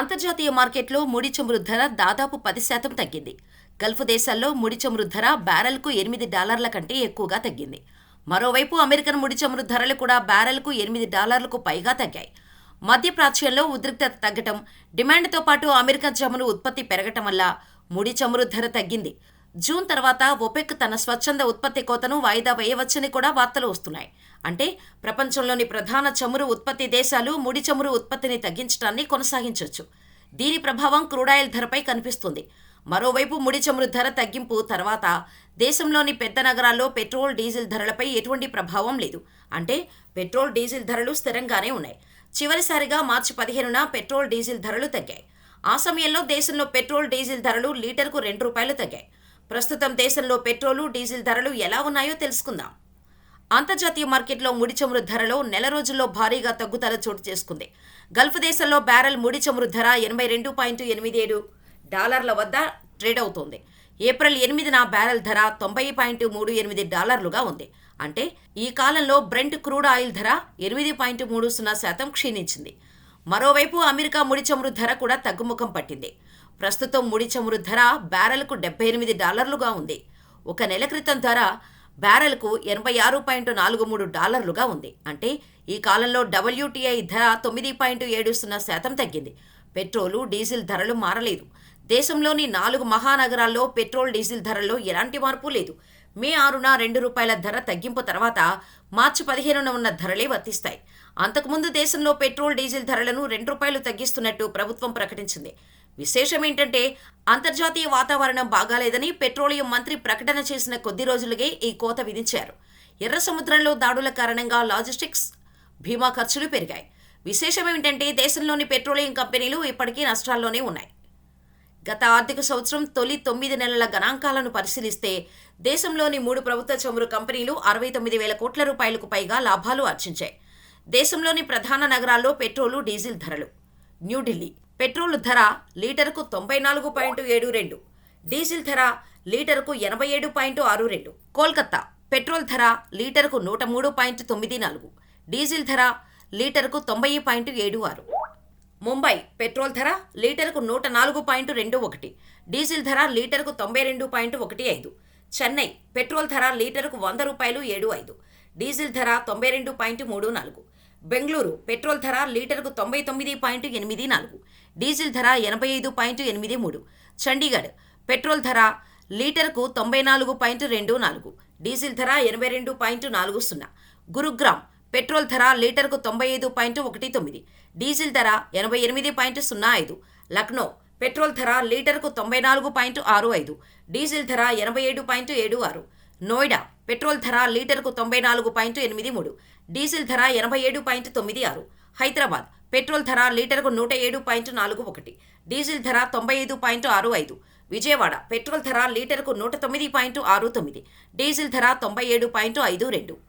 అంతర్జాతీయ మార్కెట్లో ముడి చమురు ధర దాదాపు పది శాతం తగ్గింది. గల్ఫ్ దేశాల్లో ముడి చమురు ధర బ్యారెల్కు ఎనిమిది డాలర్ల కంటే ఎక్కువగా తగ్గింది. మరోవైపు అమెరికన్ ముడి చమురు ధరలు కూడా బ్యారెల్కు ఎనిమిది డాలర్లకు పైగా తగ్గాయి. మధ్యప్రాచ్యంలో ఉద్రిక్తత తగ్గటం డిమాండ్తో పాటు అమెరికన్ చమురు ఉత్పత్తి పెరగటం వల్ల ముడి చమురు ధర తగ్గింది. జూన్ తర్వాత ఒపెక్ తన స్వచ్ఛంద ఉత్పత్తి కోతను వాయిదా వేయవచ్చని కూడా వార్తలు వస్తున్నాయి. అంటే ప్రపంచంలోని ప్రధాన చమురు ఉత్పత్తి దేశాలు ముడి చమురు ఉత్పత్తిని తగ్గించడాన్ని కొనసాగించవచ్చు దీని ప్రభావం క్రూడాయిల్ ధరపై కనిపిస్తుంది. మరోవైపు ముడి చమురు ధర తగ్గింపు తర్వాత దేశంలోని పెద్ద నగరాల్లో పెట్రోల్ డీజిల్ ధరలపై ఎటువంటి ప్రభావం లేదు. అంటే పెట్రోల్ డీజిల్ ధరలు స్థిరంగానే ఉన్నాయి. చివరిసారిగా మార్చి పదిహేనున పెట్రోల్ డీజిల్ ధరలు తగ్గాయి. ఆ సమయంలో దేశంలో పెట్రోల్ డీజిల్ ధరలు లీటర్కు రెండు రూపాయలు తగ్గాయి. ప్రస్తుతం దేశంలో పెట్రోలు డీజిల్ ధరలు ఎలా ఉన్నాయో తెలుసుకుందాం. అంతర్జాతీయ మార్కెట్లో ముడి చమురు ధరలో నెల రోజుల్లో భారీగా తగ్గుదల చోటు చేసుకుంది. గల్ఫ్ దేశంలో బ్యారెల్ ముడి చమురు ధర ఎనభై రెండు పాయింట్ ఎనిమిది ఏడు డాలర్ల వద్ద ట్రేడ్ అవుతోంది. ఏప్రిల్ ఎనిమిదిన బ్యారెల్ ధర తొంభై పాయింట్ మూడు ఎనిమిది డాలర్లుగా ఉంది. అంటే ఈ కాలంలో బ్రెంట్ క్రూడ్ ఆయిల్ ధర ఎనిమిది పాయింట్ మూడు సున్నా శాతం క్షీణించింది. మరోవైపు అమెరికా ముడి చమురు ధర కూడా తగ్గుముఖం పట్టింది. ప్రస్తుతం ముడి చమురు ధర బ్యారెల్కు డెబ్బై ఎనిమిది డాలర్లుగా ఉంది. ఒక నెల క్రితం ధర బ్యారెల్కు ఎనభై ఆరు పాయింట్ నాలుగు మూడు డాలర్లుగా ఉంది. అంటే ఈ కాలంలో డబ్ల్యూటీఐ ధర తొమ్మిది పాయింట్ ఏడు సున్నా శాతం తగ్గింది. పెట్రోలు డీజిల్ ధరలు మారలేదు. దేశంలోని నాలుగు మహానగరాల్లో పెట్రోల్ డీజిల్ ధరల్లో ఎలాంటి మార్పు లేదు. మే ఆరున రెండు రూపాయల ధర తగ్గింపు తర్వాత మార్చి పదిహేనున ఉన్న ధరలే వర్తిస్తాయి. అంతకుముందు దేశంలో పెట్రోల్ డీజిల్ ధరలను రెండు రూపాయలు తగ్గిస్తున్నట్టు ప్రభుత్వం ప్రకటించింది. విశేషం ఏంటంటే అంతర్జాతీయ వాతావరణం బాగాలేదని పెట్రోలియం మంత్రి ప్రకటన చేసిన కొద్ది రోజులుగే ఈ కోత విధించారు. ఎర్ర సముద్రంలో దాడుల కారణంగా లాజిస్టిక్స్ భీమా ఖర్చులు పెరిగాయి. విశేషం ఏమిటంటే దేశంలోని పెట్రోలియం కంపెనీలు ఇప్పటికీ నష్టాల్లోనే ఉన్నాయి. గత ఆర్థిక సంవత్సరం తొలి తొమ్మిది నెలల గణాంకాలను పరిశీలిస్తే దేశంలోని మూడు ప్రభుత్వ చమురు కంపెనీలు అరవై తొమ్మిది వేల కోట్ల రూపాయలకు పైగా లాభాలు ఆర్జించాయి. దేశంలోని ప్రధాన నగరాల్లో పెట్రోలు డీజిల్ ధరలు. న్యూఢిల్లీ పెట్రోల్ ధర లీటరుకు తొంభై నాలుగు పాయింట్ ఏడు రెండు డీజిల్ ధర లీటరుకు ఎనభై ఏడు పాయింట్ ఆరు రెండు కోల్కతా పెట్రోల్ ధర లీటరుకు నూట మూడు పాయింట్ తొమ్మిది నాలుగు డీజిల్ ధర లీటరుకు తొంభై పాయింట్ ఏడు ఆరు. ముంబై పెట్రోల్ ధర లీటర్కు నూట నాలుగు పాయింట్ రెండు ఒకటి డీజిల్ ధర లీటర్కు తొంభై రెండు పాయింట్ ఒకటి ఐదు చెన్నై పెట్రోల్ ధర లీటర్కు వంద రూపాయలు ఏడు ఐదు డీజిల్ ధర తొంభై రెండు పాయింట్ మూడు నాలుగు బెంగళూరు పెట్రోల్ ధర లీటర్కు తొంభై తొమ్మిది పాయింట్ ఎనిమిది నాలుగు డీజిల్ ధర ఎనభై ఐదు పాయింట్ ఎనిమిది మూడు చండీగఢ్ పెట్రోల్ ధర లీటర్కు తొంభై నాలుగు పాయింట్ రెండు నాలుగు డీజిల్ ధర ఎనభై రెండు పాయింట్ నాలుగు సున్నా గురుగ్రామ్ పెట్రోల్ ధర లీటర్కు తొంభై ఐదు పాయింట్ ఒకటి తొమ్మిది డీజిల్ ధర ఎనభై ఎనిమిది పాయింట్ సున్నా ఐదు లక్నో పెట్రోల్ ధర లీటర్కు తొంభై నాలుగు పాయింట్ ఆరు ఐదు డీజిల్ ధర ఎనభై ఏడు పాయింట్ ఏడు ఆరు నోయిడా పెట్రోల్ ధర లీటర్కు తొంభై నాలుగు పాయింట్ ఎనిమిది మూడు డీజిల్ ధర ఎనభై ఏడు పాయింట్ తొమ్మిది ఆరు హైదరాబాద్ పెట్రోల్ ధర లీటర్కు నూట ఏడు పాయింట్ నాలుగు ఒకటి డీజిల్ ధర తొంభై ఐదు పాయింట్ ఆరు ఐదు విజయవాడ పెట్రోల్ ధర లీటర్కు నూట తొమ్మిది పాయింట్ ఆరు తొమ్మిది డీజిల్ ధర తొంభై ఏడు పాయింట్ ఐదు రెండు.